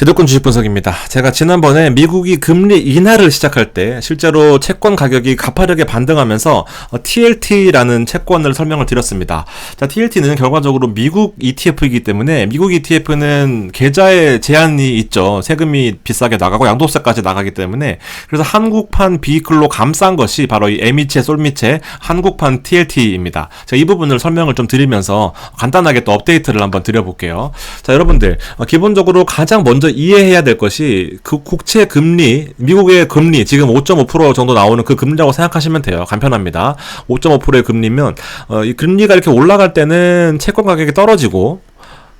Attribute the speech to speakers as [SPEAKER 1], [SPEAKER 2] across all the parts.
[SPEAKER 1] 제도권 주식 분석입니다. 제가 지난번에 미국이 금리 인하를 시작할 때 실제로 채권 가격이 가파르게 반등하면서 어, TLT라는 채권을 설명을 드렸습니다. 자, TLT는 결과적으로 미국 ETF이기 때문에 미국 ETF는 계좌에 제한이 있죠. 세금이 비싸게 나가고 양도세까지 나가기 때문에 그래서 한국판 비클로 감싼 것이 바로 이 에미체 솔미체 한국판 TLT입니다. 자, 이 부분을 설명을 좀 드리면서 간단하게 또 업데이트를 한번 드려볼게요. 자, 여러분들 어, 기본적으로 가장 먼저 이해해야 될 것이 그 국채 금리, 미국의 금리 지금 5.5% 정도 나오는 그 금리라고 생각하시면 돼요. 간편합니다. 5.5%의 금리면 어, 이 금리가 이렇게 올라갈 때는 채권 가격이 떨어지고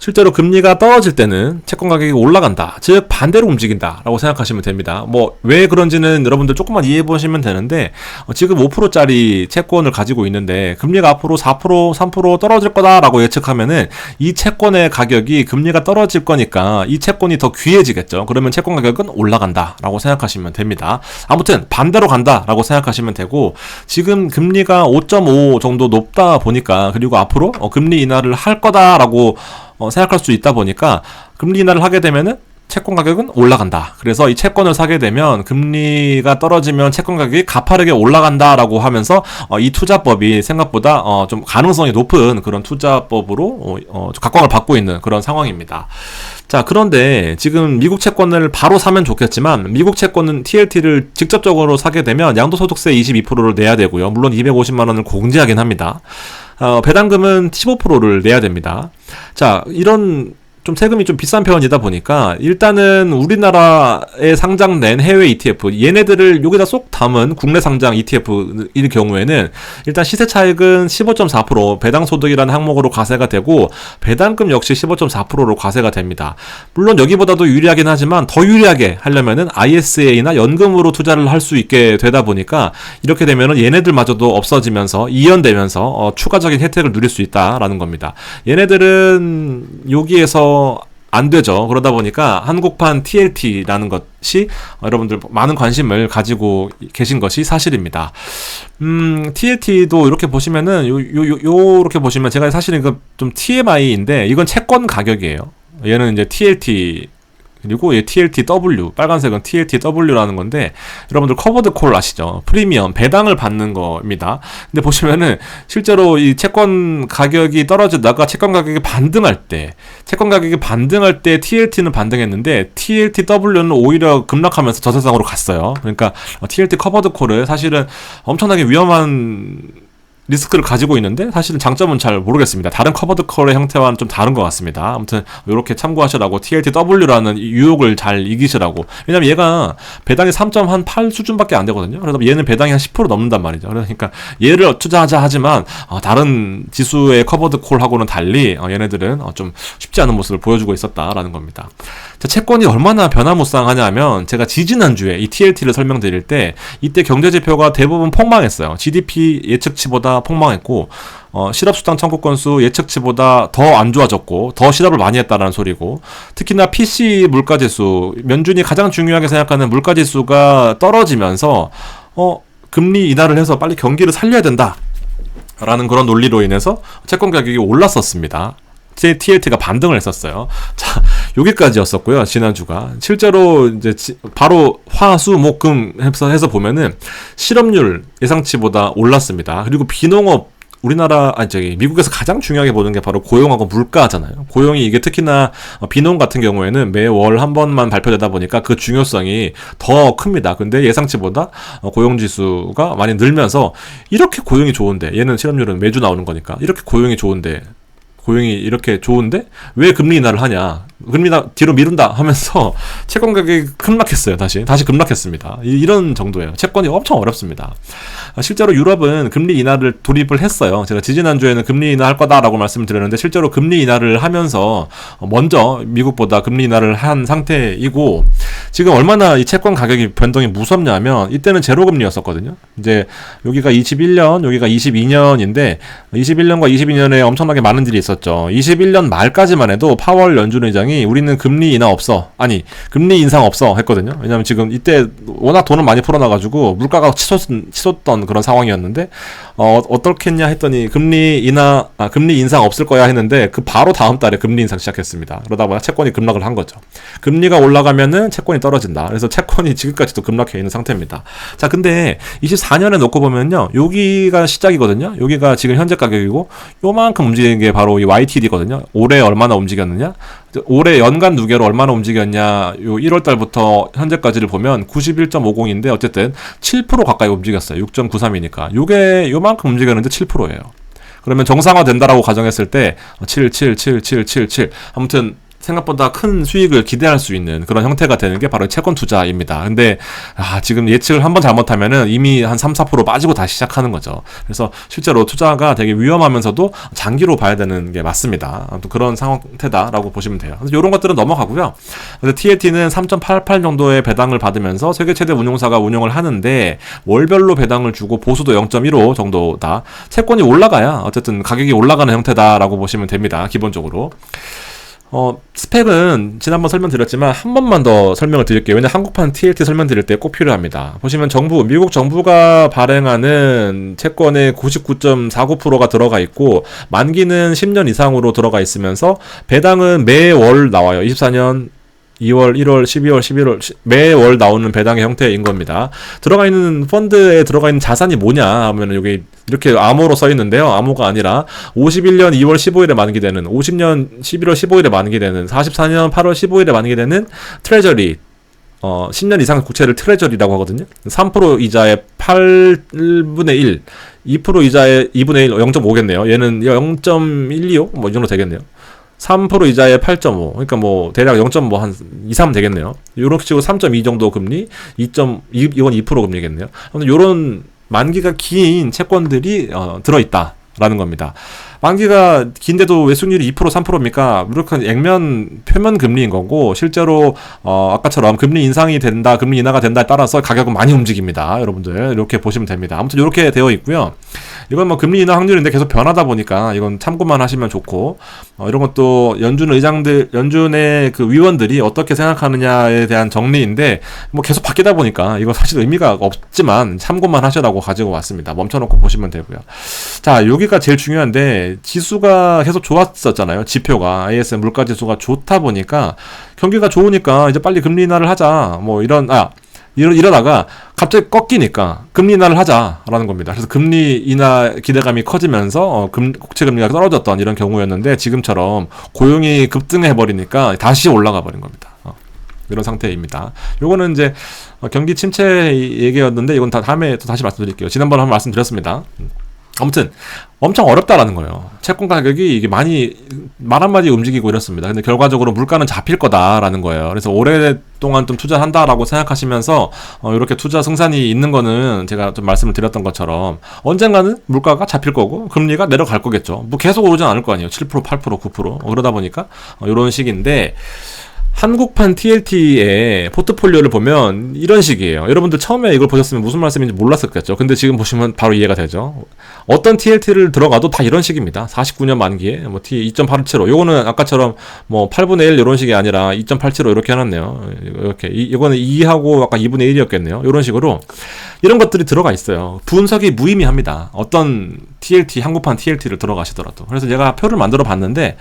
[SPEAKER 1] 실제로 금리가 떨어질 때는 채권 가격이 올라간다. 즉 반대로 움직인다 라고 생각하시면 됩니다. 뭐 왜 그런지는 여러분들 조금만 이해해 보시면 되는데 어, 지금 5%짜리 채권을 가지고 있는데 금리가 앞으로 4% 3% 떨어질 거다라고 예측하면은 이 채권의 가격이 금리가 떨어질 거니까 이 채권이 더 귀해지겠죠. 그러면 채권 가격은 올라간다라고 생각하시면 됩니다. 아무튼 반대로 간다라고 생각하시면 되고 지금 금리가 5.5 정도 높다 보니까 그리고 앞으로 어, 금리 인하를 할 거다라고 어, 생각할 수 있다 보니까 금리 인하를 하게 되면은 채권 가격은 올라간다. 그래서 이 채권을 사게 되면 금리가 떨어지면 채권 가격이 가파르게 올라간다라고 하면서 어, 이 투자법이 생각보다 어, 좀 가능성이 높은 그런 투자법으로 어, 어, 각광을 받고 있는 그런 상황입니다. 자, 그런데 지금 미국 채권을 바로 사면 좋겠지만 미국 채권은 TLT를 직접적으로 사게 되면 양도소득세 22%를 내야 되고요. 물론 250만 원을 공제하긴 합니다. 어, 배당금은 15%를 내야 됩니다. 자, 이런 좀 세금이 좀 비싼 편이다 보니까 일단은 우리나라에 상장된 해외 ETF 얘네들을 여기다 쏙 담은 국내 상장 ETF일 경우에는 일단 시세 차익은 15.4% 배당 소득이라는 항목으로 과세가 되고 배당금 역시 15.4%로 과세가 됩니다. 물론 여기보다도 유리하긴 하지만 더 유리하게 하려면은 ISA나 연금으로 투자를 할 수 있게 되다 보니까 이렇게 되면은 얘네들마저도 없어지면서 이연되면서 어, 추가적인 혜택을 누릴 수 있다라는 겁니다. 얘네들은 여기에서 안 되죠. 그러다 보니까 한국판 TLT라는 것이 여러분들 많은 관심을 가지고 계신 것이 사실입니다. 음, TLT도 이렇게 보시면은 요, 요, 요, 요렇게 보시면 제가 사실은 좀 TMI인데 이건 채권 가격이에요. 얘는 이제 TLT 그리고 이 TLTW 빨간색은 TLTW라는 건데 여러분들 커버드 콜 아시죠? 프리미엄 배당을 받는 겁니다. 근데 보시면은 실제로 이 채권 가격이 떨어지다가 채권 가격이 반등할 때 채권 가격이 반등할 때 TLT는 반등했는데 TLTW는 오히려 급락하면서 저세상으로 갔어요. 그러니까 TLT 커버드 콜을 사실은 엄청나게 위험한 리스크를 가지고 있는데 사실은 장점은 잘 모르겠습니다. 다른 커버드 컬의 형태와는 좀 다른 것 같습니다. 아무튼 이렇게 참고하시라고 TLTW라는 유혹을 잘 이기시라고. 왜냐면 얘가 배당이 3.8 수준밖에 안 되거든요. 그래서 얘는 배당이 한 10% 넘는단 말이죠. 그러니까 얘를 투자하자 하지만 어, 다른 지수의 커버드 콜하고는 달리 어, 얘네들은 어, 좀 쉽지 않은 모습을 보여주고 있었다라는 겁니다. 자, 채권이 얼마나 변화무쌍하냐면 제가 지지난주에 이 TLT를 설명드릴 때 이때 경제지표가 대부분 폭망했어요. GDP 예측치보다 폭망했고 어, 실업수당 청구 건수 예측치보다 더 안 좋아졌고 더 실업을 많이 했다라는 소리고 특히나 PC 물가지수 면준이 가장 중요하게 생각하는 물가지수가 떨어지면서 어, 금리 인하를 해서 빨리 경기를 살려야 된다. 라는 그런 논리로 인해서 채권 가격이 올랐었습니다. 제 TLT가 반등을 했었어요. 자, 여기까지였었고요. 지난주가. 실제로 이제 지, 바로 화, 수, 목, 금 해서, 해서 보면은 실업률 예상치보다 올랐습니다. 그리고 비농업 우리나라 아니 저기 미국에서 가장 중요하게 보는 게 바로 고용하고 물가잖아요. 고용이 이게 특히나 비농 같은 경우에는 매월 한 번만 발표되다 보니까 그 중요성이 더 큽니다. 근데 예상치보다 고용 지수가 많이 늘면서 이렇게 고용이 좋은데 얘는 실업률은 매주 나오는 거니까 이렇게 고용이 좋은데 고용이 이렇게 좋은데 왜 금리 인하를 하냐? 금리 나 뒤로 미룬다 하면서 채권 가격이 급락했어요. 다시 다시 급락했습니다. 이, 런 정도예요. 채권이 엄청 어렵습니다. 아, 실제로 유럽은 금리 인하를 돌입을 했어요. 제가 지지난주에는 금리 인하할 거다라고 말씀을 드렸는데 실제로 금리 인하를 하면서 먼저 미국보다 금리 인하를 한 상태이고 지금 얼마나 이 채권 가격이 변동이 무섭냐면 이때는 제로 금리였었거든요. 이제 여기가 21년, 여기가 22년인데 21년과 22년에 엄청나게 많은 일이 있었죠. 21년 말까지만 해도 파월 연준 의장이 우리는 금리 인하 없어. 아니, 금리 인상 없어 했거든요. 왜냐면 지금 이때 워낙 돈을 많이 풀어놔 가지고 물가가 치솟, 치솟던 그런 상황이었는데 어, 어떻겠냐 했더니 금리 인하 아, 금리 인상 없을 거야 했는데 그 바로 다음 달에 금리 인상 시작했습니다. 그러다 보니 채권이 급락을 한 거죠. 금리가 올라가면은 채권이 떨어진다. 그래서 채권이 지금까지도 급락해 있는 상태입니다. 자, 근데 24년에 놓고 보면요. 여기가 시작이거든요. 여기가 지금 현재 가격이고 요만큼 움직이는 게 바로 이 YTD거든요. 올해 얼마나 움직였느냐? 올해 연간 누계로 얼마나 움직였냐? 요 1월 달부터 현재까지를 보면 91.50인데 어쨌든 7% 가까이 움직였어요. 6.93이니까. 요게 요만큼 움직였는데 7%예요. 그러면 정상화 된다라고 가정했을 때 7, 7, 7, 7, 7, 7. 아무튼 생각보다 큰 수익을 기대할 수 있는 그런 형태가 되는 게 바로 채권 투자입니다. 근데 아, 지금 예측을 한번 잘못하면은 이미 한 3, 4% 빠지고 다시 시작하는 거죠. 그래서 실제로 투자가 되게 위험하면서도 장기로 봐야 되는 게 맞습니다. 아무튼 그런 상태다라고 보시면 돼요. 그래서 이런 것들은 넘어가고요. 그래서 TLT는 3.88 정도의 배당을 받으면서 세계 최대 운용사가 운영을 하는데 월별로 배당을 주고 보수도 0.15 정도다. 채권이 올라가야 어쨌든 가격이 올라가는 형태다라고 보시면 됩니다. 기본적으로. 어, 스펙은 지난번 설명드렸지만 한 번만 더 설명을 드릴게요. 왜냐 한국판 TLT 설명드릴 때 꼭 필요합니다. 보시면 정부, 미국 정부가 발행하는 채권의 99.49%가 들어가 있고 만기는 10년 이상으로 들어가 있으면서 배당은 매월 나와요. 24년 2월, 1월, 12월, 11월 매월 나오는 배당의 형태인 겁니다. 들어가 있는 펀드에 들어가 있는 자산이 뭐냐 하면은 여기 이렇게 암호로 써 있는데요. 암호가 아니라 51년 2월 15일에 만기되는 50년 11월 15일에 만기되는 44년 8월 15일에 만기되는 트레저리 어, 10년 이상 국채를 트레저리라고 하거든요. 3% 이자의 8분의 1, 2% 이자의 2분의 1, 0.5겠네요. 얘는 0.125? 뭐 이 정도 되겠네요. 3% 이자에 8.5. 그러니까 뭐 대략 0.뭐한 2, 3 되겠네요. 요렇게 치고 3.2 정도 금리, 2.2 이건 2% 금리겠네요. 아무튼 요런 만기가 긴 채권들이 어, 들어 있다 라는 겁니다. 만기가 긴데도 외수율이 2% 3%입니까? 이렇게 액면 표면 금리인 거고 실제로 어 아까처럼 금리 인상이 된다, 금리 인하가 된다에 따라서 가격은 많이 움직입니다. 여러분들 이렇게 보시면 됩니다. 아무튼 이렇게 되어 있고요. 이건 뭐 금리 인하 확률인데 계속 변하다 보니까 이건 참고만 하시면 좋고 어 이런 것도 연준 의장들, 연준의 그 위원들이 어떻게 생각하느냐에 대한 정리인데 뭐 계속 바뀌다 보니까 이거 사실 의미가 없지만 참고만 하셔라고 가지고 왔습니다. 멈춰놓고 보시면 되고요. 자 여기가 제일 중요한데 지수가 계속 좋았었잖아요. 지표가 ISM 물가 지수가 좋다 보니까 경기가 좋으니까 이제 빨리 금리 인하를 하자. 뭐 이런 아 이러, 이러다가 갑자기 꺾이니까 금리 인하를 하자라는 겁니다. 그래서 금리 인하 기대감이 커지면서 어, 금, 국채 금리가 떨어졌던 이런 경우였는데 지금처럼 고용이 급등해 버리니까 다시 올라가 버린 겁니다. 어, 이런 상태입니다. 요거는 이제 어, 경기 침체 얘기였는데 이건 다 다음에 또 다시 말씀드릴게요. 지난번에 한번 말씀드렸습니다. 아무튼 엄청 어렵다라는 거예요. 채권 가격이 이게 많이 말 한마디 움직이고 이렇습니다. 근데 결과적으로 물가는 잡힐 거다라는 거예요. 그래서 오랫동안 좀 투자한다라고 생각하시면서 어, 이렇게 투자 승산이 있는 거는 제가 좀 말씀을 드렸던 것처럼 언젠가는 물가가 잡힐 거고 금리가 내려갈 거겠죠. 뭐 계속 오르진 않을 거 아니에요. 7% 8% 9% 어, 그러다 보니까 어, 이런 식인데 한국판 TLT의 포트폴리오를 보면 이런 식이에요. 여러분들 처음에 이걸 보셨으면 무슨 말씀인지 몰랐었겠죠. 근데 지금 보시면 바로 이해가 되죠. 어떤 TLT를 들어가도 다 이런 식입니다. 49년 만기에 뭐 T 2.87호. 요거는 아까처럼 뭐 8분의 1 이런 식이 아니라 2.87호 이렇게 해놨네요. 이렇게 이, 이거는 2하고 아까 2분의 1이었겠네요. 이런 식으로 이런 것들이 들어가 있어요. 분석이 무의미합니다. 어떤 TLT 한국판 TLT를 들어가시더라도. 그래서 제가 표를 만들어 봤는데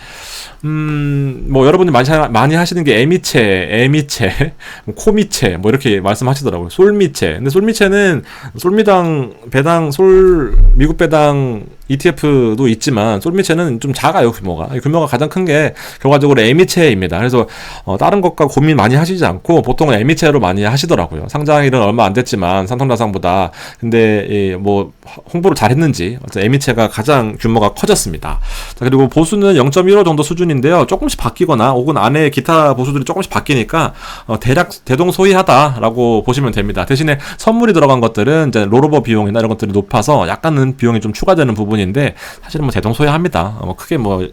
[SPEAKER 1] 음, 뭐 여러분이 많이, 많이 하시는 게 에미체, 에미체, 뭐 코미체, 뭐 이렇게 말씀하시더라고요. 솔미체. 근데 솔미체는 솔미당, 배당, 솔, 미국 배당 ETF도 있지만 솔미체는 좀 작아요 규모가 규모가 가장 큰 게 결과적으로 에미체입니다. 그래서 어, 다른 것과 고민 많이 하시지 않고 보통은 에미체로 많이 하시더라고요. 상장일은 얼마 안 됐지만 삼성자산보다 근데 예, 뭐 홍보를 잘했는지 에미체가 가장 규모가 커졌습니다. 자, 그리고 보수는 0.15 정도 수준인데요. 조금씩 바뀌거나 혹은 안에 기타 보수들이 조금씩 바뀌니까 어, 대략 대동소이하다라고 보시면 됩니다. 대신에 선물이 들어간 것들은 이제 롤오버 비용이나 이런 것들이 높아서 약간은 비용이 좀 추가되는 부분. 부분인데 사실은 뭐 대동소이합니다. 뭐 크게 뭐,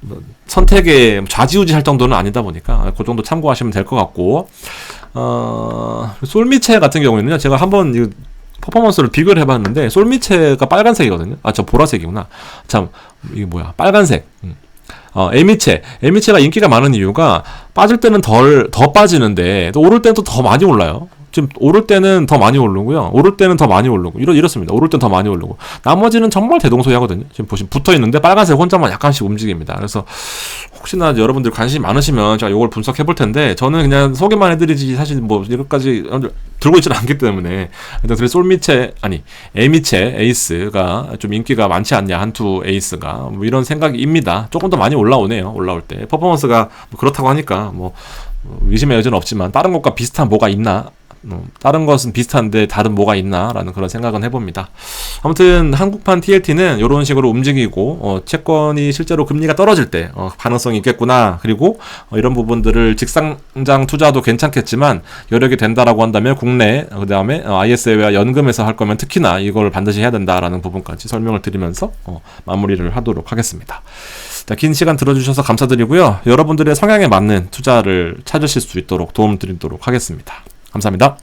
[SPEAKER 1] 뭐 선택에 좌지우지할 정도는 아니다 보니까 그 정도 참고하시면 될 것 같고 어, 솔미체 같은 경우에는요 제가 한번 이 퍼포먼스를 비교를 해봤는데 솔미체가 빨간색이거든요. 아 저 보라색이구나. 참 이게 뭐야 빨간색. 음. 어, 에미체. 에미체가 인기가 많은 이유가 빠질 때는 덜, 더 빠지는데, 또 오를 때는 또 더 많이 올라요. 지금 오를 때는 더 많이 오르고요. 오를 때는 더 많이 오르고 이렇 이렇습니다. 오를 때는 더 많이 오르고 나머지는 정말 대동소이하거든요. 지금 보시면 붙어 있는데 빨간색 혼자만 약간씩 움직입니다. 그래서 혹시나 여러분들 관심 많으시면 제가 이걸 분석해 볼 텐데 저는 그냥 소개만 해드리지 사실 뭐 이것까지 들고 있지는 않기 때문에 일단 그래서 솔미체 아니 에미체 에이스가 좀 인기가 많지 않냐 한투 에이스가 뭐 이런 생각입니다. 조금 더 많이 올라오네요. 올라올 때 퍼포먼스가 뭐 그렇다고 하니까 뭐 어, 의심의 여지는 없지만 다른 것과 비슷한 뭐가 있나 어, 다른 것은 비슷한데 다른 뭐가 있나라는 그런 생각은 해봅니다. 아무튼 한국판 TLT는 이런 식으로 움직이고 어, 채권이 실제로 금리가 떨어질 때 어, 가능성이 있겠구나. 그리고 어, 이런 부분들을 직상장 투자도 괜찮겠지만 여력이 된다라고 한다면 국내 그 다음에 ISA와 연금에서 할 거면 특히나 이걸 반드시 해야 된다라는 부분까지 설명을 드리면서 어, 마무리를 하도록 하겠습니다. 자, 긴 시간 들어주셔서 감사드리고요. 여러분들의 성향에 맞는 투자를 찾으실 수 있도록 도움 드리도록 하겠습니다. 감사합니다.